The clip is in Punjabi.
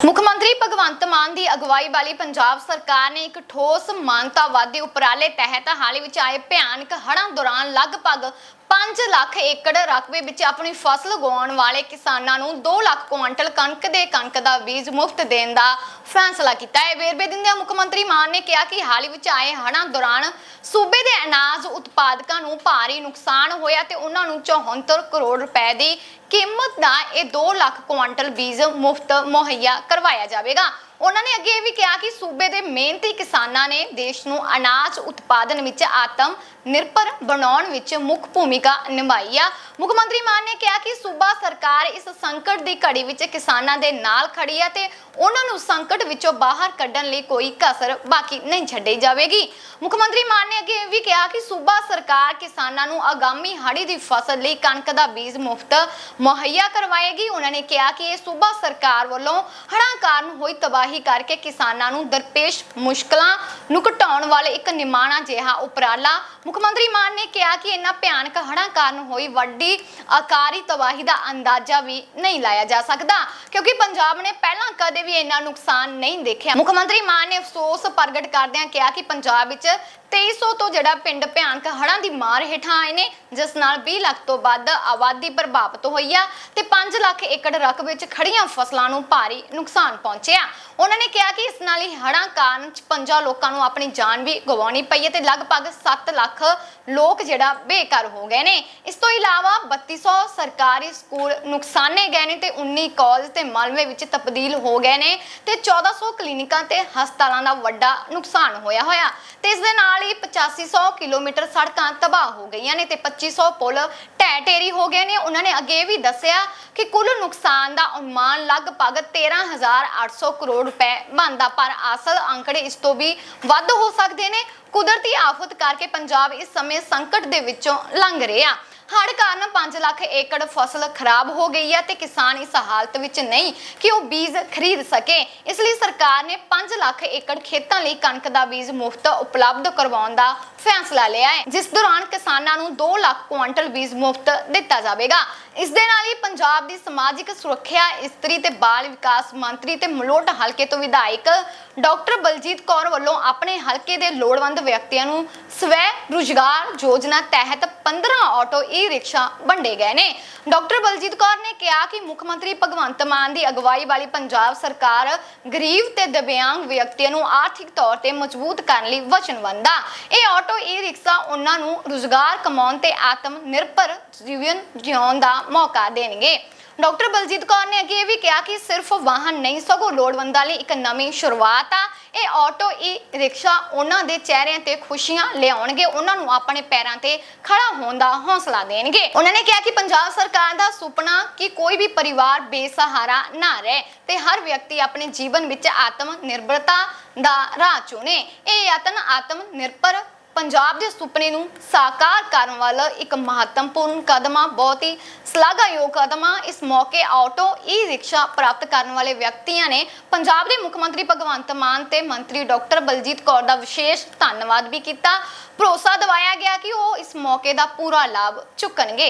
ਮੁੱਖ ਮੰਤਰੀ ਭਗਵੰਤ ਮਾਨ ਦੀ ਅਗਵਾਈ ਵਾਲੀ ਪੰਜਾਬ ਸਰਕਾਰ ਨੇ ਇੱਕ ਠੋਸ ਮਾਨਤਾਵਾਦੀ ਉਪਰਾਲੇ ਤਹਿਤ ਹਾਲ ਹੀ ਵਿੱਚ ਆਏ ਭਿਆਨਕ ਹੜ੍ਹਾਂ ਦੌਰਾਨ ਲਗਭਗ 5 ਲੱਖ ਏਕੜ ਰਕਬੇ ਵਿੱਚ ਆਪਣੀ ਫਸਲ ਉਗਾਉਣ ਵਾਲੇ ਕਿਸਾਨਾਂ ਨੂੰ 2 ਲੱਖ ਕੁਇੰਟਲ ਕਣਕ ਦੇ ਕਣਕ ਦਾ ਬੀਜ ਮੁਫਤ ਦੇਣ ਦਾ ਫੈਸਲਾ ਕੀਤਾ ਹੈ। ਵੇਰਵੇ ਦਿੰਦਿਆਂ ਮੁੱਖ ਮੰਤਰੀ ਮਾਨ ਨੇ ਕਿਹਾ ਕਿ ਹਾਲ ਹੀ ਵਿੱਚ ਆਏ ਹੜ੍ਹਾਂ ਦੌਰਾਨ ਸੂਬੇ ਦੇ ਅਨਾਜ ਉਤਪਾਦਕਾਂ ਨੂੰ ਭਾਰੀ ਨੁਕਸਾਨ ਹੋਇਆ ਤੇ ਉਹਨਾਂ ਨੂੰ 74 ਕਰੋੜ ਰੁਪਏ ਦੀ ਕੀਮਤ ਦਾ ਇਹ 2 ਲੱਖ ਕੁਆਂਟਲ ਬੀਜ ਮੁਫਤ ਮੁਹੱਈਆ ਕਰਵਾਇਆ ਜਾਵੇਗਾ। ਉਹਨਾਂ ਨੇ ਅੱਗੇ ਇਹ ਵੀ ਕਿਹਾ ਕਿ ਸੂਬੇ ਦੇ ਮਿਹਨਤੀ ਕਿਸਾਨਾਂ ਨੇ ਦੇਸ਼ ਨੂੰ ਅਨਾਜ ਉਤਪਾਦਨ ਵਿੱਚ ਆਤਮ ਨਿਰਭਰ ਬਣਾਉਣ ਵਿੱਚ ਮੁੱਖ ਭੂਮਿਕਾ ਨਿਭਾਈ ਆ। ਮੁੱਖ ਮੰਤਰੀ ਮਾਨ ਨੇ ਕਿਹਾ ਕਿ ਸੂਬਾ ਸਰਕਾਰ ਇਸ ਸੰਕਟ ਦੀ ਘੜੀ ਵਿੱਚ ਕਿਸਾਨਾਂ ਦੇ ਨਾਲ ਖੜੀ ਹੈ ਤੇ ਉਹਨਾਂ ਨੂੰ ਸੰਕਟ ਵਿੱਚੋਂ ਬਾਹਰ ਕੱਢਣ ਲਈ ਕੋਈ ਕਸਰ ਬਾਕੀ ਨਹੀਂ ਛੱਡੀ ਜਾਵੇਗੀ। ਮੁੱਖ ਮੰਤਰੀ ਮਾਨ ਨੇ ਅੱਗੇ ਵੀ ਕਿਹਾ ਕਿ ਸੂਬਾ ਸਰਕਾਰ ਕਿਸਾਨਾਂ ਨੂੰ ਆਗਾਮੀ ਹਾੜੀ ਦੀ ਫਸਲ ਲਈ ਕਣਕ ਦਾ ਬੀਜ ਮੁਫਤ ਮੁਹੱਈਆ ਕਰਵਾਏਗੀ। ਉਹਨਾਂ ਨੇ ਕਿਹਾ ਕਿ ਇਹ ਸੂਬਾ ਸਰਕਾਰ ਵੱਲੋਂ ਹੜ੍ਹਾਂ ਕਾਰਨ ਹੋਈ ਤਬਾਹੀ ਕਰਕੇ ਕਿਸਾਨਾਂ ਨੂੰ ਦਰਪੇਸ਼ ਮੁਸ਼ਕਲਾਂ ਨੂੰ ਘਟਾਉਣ ਵਾਲੇ ਇੱਕ ਨਿਮਾਣਾ ਜਿਹਾ ਉਪਰਾਲਾ ਮੁੱਖ ਮੰਤਰੀ ਮਾਨ ਨੇ ਕਿਹਾ ਕਿ ਇਹਨਾਂ ਭਿਆਨਕ ਹੜ੍ਹਾਂ ਕਾਰਨ ਹੋਈ ਵੱਡੀ ਆਕਾਰੀ ਤਬਾਹੀ ਦਾ ਅੰਦਾਜ਼ਾ ਵੀ ਨਹੀਂ ਲਾਇਆ ਜਾ ਸਕਦਾ, ਕਿਉਂਕਿ ਪੰਜਾਬ ਨੇ ਪਹਿਲਾਂ ਕਦੇ ਵੀ ਇੰਨਾ ਨੁਕਸਾਨ ਨਹੀਂ ਦੇਖਿਆ। ਮੁੱਖ ਮੰਤਰੀ ਮਾਨ ਨੇ ਅਫਸੋਸ ਪ੍ਰਗਟ ਕਰਦਿਆਂ ਕਿਹਾ ਕਿ ਪੰਜਾਬ ਵਿੱਚ 2300 ਤੋਂ ਜਿਹੜਾ ਪਿੰਡ ਭਿਆਨਕ ਹੜ੍ਹਾਂ ਦੀ ਮਾਰ ਹੇਠਾਂ ਆਏ ਨੇ, ਜਿਸ ਨਾਲ 20 ਲੱਖ ਤੋਂ ਵੱਧ ਆਬਾਦੀ ਪ੍ਰਭਾਵਿਤ ਹੋਈ ਆ ਤੇ 5 ਲੱਖ ਏਕੜ ਰਕਬੇ ਵਿੱਚ ਖੜੀਆਂ ਫਸਲਾਂ ਨੂੰ ਭਾਰੀ ਨੁਕਸਾਨ ਪਹੁੰਚਿਆ। ਉਹਨਾਂ ਨੇ ਕਿਹਾ ਕਿ ਇਸ ਨਾਲ ਹੀ ਹੜ੍ਹਾਂ ਕਾਰਨ 56 ਲੋਕਾਂ ਨੂੰ ਆਪਣੀ ਜਾਨ ਵੀ ਗਵਾਉਣੀ ਪਈ ਹੈ ਤੇ ਲਗਭਗ 7 ਲੱਖ ਲੋਕ ਜਿਹੜਾ ਬੇਘਰ ਹੋ ਗਏ ਨੇ। ਇਸ ਤੋਂ ਇਲਾਵਾ 3200 ਸਰਕਾਰੀ ਸਕੂਲ ਨੁਕਸਾਨੇ ਗਏ ਨੇ ਤੇ 19 ਕਾਲਜ ਤੇ ਮਲਬੇ ਵਿੱਚ ਤਬਦੀਲ ਹੋ ਗਏ ਨੇ ਤੇ 1400 ਕਲੀਨਿਕਾਂ ਤੇ ਹਸਪਤਾਲਾਂ ਦਾ ਵੱਡਾ ਨੁਕਸਾਨ ਹੋਇਆ ਹੋਇਆ। ਤੇ ਇਸ ਦੇ ਨਾਲ ਹੀ 8500 ਕਿਲੋਮੀਟਰ ਸੜਕਾਂ ਤਬਾਹ ਹੋ ਗਈਆਂ ਨੇ ਤੇ 2500 ਪੁਲ ਢਹਿ ਢੇਰੀ ਹੋ ਗਏ ਨੇ। ਉਹਨਾਂ ਨੇ ਅੱਗੇ ਵੀ ਦੱਸਿਆ ਕਿ ਕੁੱਲ ਨੁਕਸਾਨ ਦਾ ਅਨੁਮਾਨ ਲਗਭਗ 13800 ਕਰੋੜ ਰੁਪਏ ਬਣਦਾ, ਪਰ ਅਸਲ ਅੰਕੜੇ ਇਸ ਤੋਂ ਵੀ ਵੱਧ ਹੋ ਸਕਦੇ ਨੇ। ਕੁਦਰਤੀ ਆਫਤ ਕਰਕੇ ਪੰਜਾਬ ਇਸ ਸਮੇਂ ਸੰਕਟ ਦੇ ਵਿੱਚੋਂ ਲੰਘ ਰਿਹਾ। ਹੜ੍ਹ ਕਾਰਨ 5 ਲੱਖ ਏਕੜ ਫਸਲ ਖਰਾਬ ਹੋ ਗਈ ਹੈ ਤੇ ਕਿਸਾਨ ਇਸ ਹਾਲਤ ਵਿੱਚ ਨਹੀਂ ਕਿ ਉਹ ਬੀਜ ਖਰੀਦ ਸਕੇ। ਇਸ ਲਈ ਸਰਕਾਰ ਨੇ 5 ਲੱਖ ਏਕੜ ਖੇਤਾਂ ਲਈ ਕਣਕ ਦਾ ਬੀਜ ਮੁਫਤ ਉਪਲਬਧ ਕਰਵਾਉਣ ਦਾ ਫੈਸਲਾ ਲਿਆ ਹੈ। ਜਿਸ ਦੌਰਾਨ ਕਿਸਾਨਾਂ ਨੂੰ 2 ਲੱਖ ਕੁਇੰਟਲ ਬੀਜ ਮੁਫਤ ਦਿੱਤਾ ਜਾਵੇਗਾ। ਇਸ ਦੇ ਨਾਲ ਹੀ ਪੰਜਾਬ ਦੀ ਸਮਾਜਿਕ ਸੁਰੱਖਿਆ, ਇਸਤਰੀ ਤੇ ਬਾਲ ਵਿਕਾਸ ਮੰਤਰੀ ਤੇ ਮਲੋਟ ਹਲਕੇ ਤੋਂ ਵਿਧਾਇਕ ਡਾਕਟਰ ਬਲਜੀਤ ਕੌਰ ਵੱਲੋਂ ਆਪਣੇ ਹਲਕੇ ਦੇ ਲੋੜਵੰਦ ਵਿਅਕਤੀਆਂ ਨੂੰ ਸਵੈ ਰੁਜ਼ਗਾਰ ਯੋਜਨਾ ਤਹਿਤ 15 ਆਟੋ ਈ ਰਿਕਸ਼ਾ ਵੰਡੇ ਗਏ ਨੇ। ਡਾਕਟਰ ਬਲਜੀਤ ਕੌਰ ਨੇ ਕਿਹਾ ਕਿ ਮੁੱਖ ਮੰਤਰੀ ਭਗਵੰਤ ਮਾਨ ਦੀ ਅਗਵਾਈ ਵਾਲੀ ਪੰਜਾਬ ਸਰਕਾਰ ਗਰੀਬ ਤੇ ਦਿਵਿਆਂਗ ਵਿਅਕਤੀਆਂ ਨੂੰ ਆਰਥਿਕ ਤੌਰ ਤੇ ਮਜ਼ਬੂਤ ਕਰਨ ਲਈ ਵਚਨਬੱਧ ਆ। ਇਹ ਆਟੋ, ਈ ਰਿਕਸ਼ਾ ਉਹਨਾਂ ਨੂੰ ਰੁਜ਼ਗਾਰ ਕਮਾਉਣ ਤੇ ਆਤਮ ਨਿਰਭਰ ਜੀਵਨ ਜਿਉਣ ਦਾ ਮੌਕਾ ਦੇਣਗੇ। ਡਾਕਟਰ ਬਲਜੀਤ ਕੌਰ ਨੇ ਅੱਗੇ ਇਹ ਵੀ ਕਿਹਾ ਕਿ ਸਿਰਫ ਵਾਹਨ ਨਹੀਂ, ਸਗੋਂ ਲੋੜਵੰਦਾਂ ਲਈ ਇੱਕ ਨਵੀਂ ਸ਼ੁਰੂਆਤ ਆ। ਇਹ ਆਟੋ, ਈ ਰਿਕਸ਼ਾ ਉਹਨਾਂ ਦੇ ਚਿਹਰਿਆਂ ਤੇ ਖੁਸ਼ੀਆਂ ਲਿਆਉਣਗੇ। ਉਹਨਾਂ ਨੂੰ ਆਪਣੇ ਪੈਰਾਂ ਤੇ ਖੜਾ ਹੋਣ ਦਾ ਹੌਸਲਾ ਦੇਣਗੇ। ਉਹਨਾਂ ਨੇ ਕਿਹਾ ਕਿ ਪੰਜਾਬ ਸਰਕਾਰ ਦਾ ਸੁਪਨਾ ਕਿ ਕੋਈ ਵੀ ਪਰਿਵਾਰ ਬੇਸਹਾਰਾ ਨਾ ਰਹੇ ਤੇ ਹਰ ਵਿਅਕਤੀ ਆਪਣੇ ਜੀਵਨ ਵਿੱਚ ਆਤਮ ਨਿਰਭਰਤਾ ਦਾ ਰਾਹ ਚੁਣੇ। ਇਹ ਯਤਨ ਆਤਮ ਨਿਰਭਰ ਪੰਜਾਬ ਦੇ ਸੁਪਨੇ ਨੂੰ ਸਾਕਾਰ ਕਰਨ ਵਾਲਾ ਇੱਕ ਮਹੱਤਵਪੂਰਨ ਕਦਮ ਆ, ਬਹੁਤ ਹੀ ਸ਼ਲਾਘਾਯੋਗ ਕਦਮ ਆ। ਇਸ ਮੌਕੇ ਆਟੋ ਈ ਰਿਕਸ਼ਾ ਪ੍ਰਾਪਤ ਕਰਨ ਵਾਲੇ ਵਿਅਕਤੀਆਂ ਨੇ ਪੰਜਾਬ ਦੇ ਮੁੱਖ ਮੰਤਰੀ ਭਗਵੰਤ ਮਾਨ ਤੇ ਮੰਤਰੀ ਡਾਕਟਰ ਬਲਜੀਤ ਕੌਰ ਦਾ ਵਿਸ਼ੇਸ਼ ਧੰਨਵਾਦ ਵੀ ਕੀਤਾ। ਭਰੋਸਾ ਦਿਵਾਇਆ ਗਿਆ ਕਿ ਉਹ ਇਸ ਮੌਕੇ ਦਾ ਪੂਰਾ ਲਾਭ ਚੁੱਕਣਗੇ।